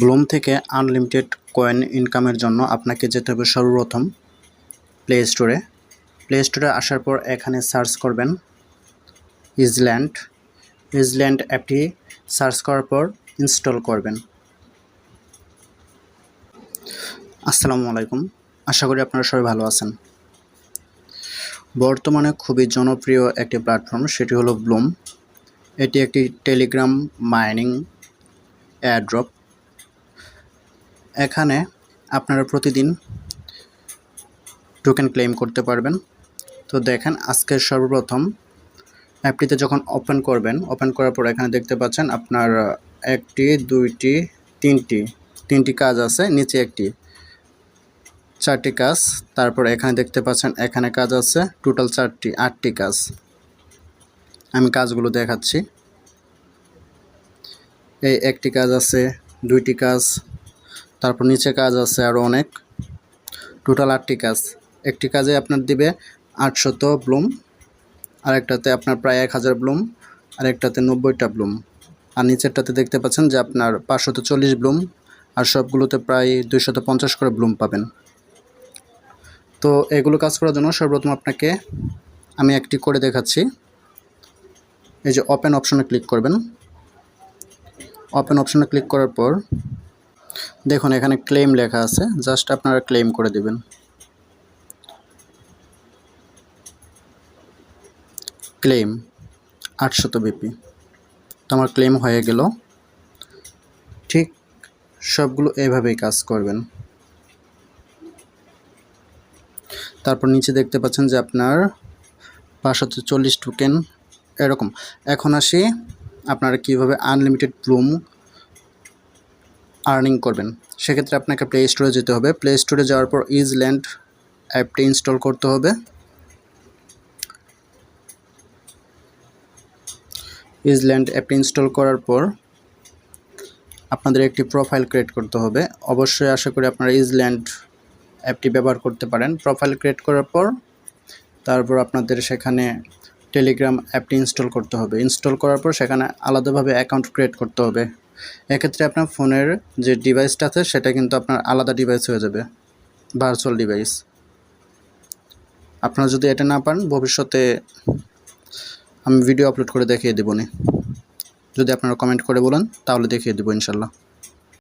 Bloom থেকে unlimited coin ইনকামের জন্য আপনাকে যেতে হবে সর্বপ্রথম প্লে স্টোরে। প্লে স্টোরে আসার পর এখানে সার্চ করবেন ইজল্যান্ড। ইজল্যান্ড অ্যাপটি সার্চ করার পর ইনস্টল করবেন। আসসালামু আলাইকুম। আশা করি আপনারা সবাই ভালো আছেন। বর্তমানে খুবই জনপ্রিয় একটি প্ল্যাটফর্ম, সেটি হলো ব্লুম। এটি একটি টেলিগ্রাম মাইনিং এয়ারড্রপ এখানে আপনারা প্রতিদিন টোকেন ক্লেম করতে পারবেন। তো দেখেন আজকে সর্বপ্রথম অ্যাপটিতে যখন ওপেন করবেন ওপেন করার পর এখানে দেখতে পাচ্ছেন আপনার একটি, দুইটি, তিনটি তিনটি কাজ আছে, নিচে একটি, চারটি কাজ, তারপর এখানে দেখতে পাচ্ছেন এখানে কাজ আছে টোটাল চারটি, আটটি কাজ। আমি কাজগুলো দেখাচ্ছি। এই একটি কাজ আছে, দুইটি কাজ তারপর নিচে কাজ আছে আরও অনেক। টোটাল আটটি কাজ। একটি কাজে আপনার দিবে আটশত ব্লুম, আরেকটাতে আপনার প্রায় এক হাজার ব্লুম, আরেকটাতে নব্বইটা ব্লুম। আর নিচেরটাতে দেখতে পাচ্ছেন যে আপনার পাঁচশত চল্লিশ ব্লুম, আর সবগুলোতে প্রায় দুইশত পঞ্চাশ করে ব্লুম পাবেন। তো এগুলো কাজ করার জন্য সর্বপ্রথম আপনাকে আমি একটি করে দেখাচ্ছি। এই যে ওপেন অপশনে ক্লিক করবেন। ওপেন অপশনে ক্লিক করার পর দেখুন, এখানে ক্লেম লেখা আছে। জাস্ট আপনারা ক্লেম করে দেবেন। ক্লেম আটশত বিপি তো আমার ক্লেম হয়ে গেল। ঠিক সবগুলো এভাবেই কাজ করবেন। তারপর নিচে দেখতে পাচ্ছেন যে আপনার পাঁচশত চল্লিশ টোকেন এরকম। এখন আসি আপনারা কীভাবে আনলিমিটেড ব্লুম আর্নিং করবেন। সেক্ষেত্রে আপনাকে প্লে স্টোরে যেতে হবে। প্লে স্টোরে যাওয়ার পর ইজল্যান্ড অ্যাপটি ইনস্টল করতে হবে। ইজল্যান্ড অ্যাপটি ইনস্টল করার পর আপনাদের একটি প্রোফাইল ক্রিয়েট করতে হবে। অবশ্যই আশা করি আপনারা ইজল্যান্ড অ্যাপটি ব্যবহার করতে পারেন। প্রোফাইল ক্রিয়েট করার পর তারপর আপনাদের সেখানে টেলিগ্রাম অ্যাপটি ইনস্টল করতে হবে। ইনস্টল করার পর সেখানে আলাদাভাবে অ্যাকাউন্ট ক্রিয়েট করতে হবে। এক্ষেত্রে আপনার ফোনের যে ডিভাইসটা আছে, সেটা কিন্তু আপনার আলাদা ডিভাইস হয়ে যাবে ভার্চুয়াল ডিভাইস আপনারা যদি এটা না পান, ভবিষ্যতে আমি ভিডিও আপলোড করে দেখিয়ে দেবো যদি আপনারা কমেন্ট করে বলেন, তাহলে দেখিয়ে দেবো ইনশাল্লাহ।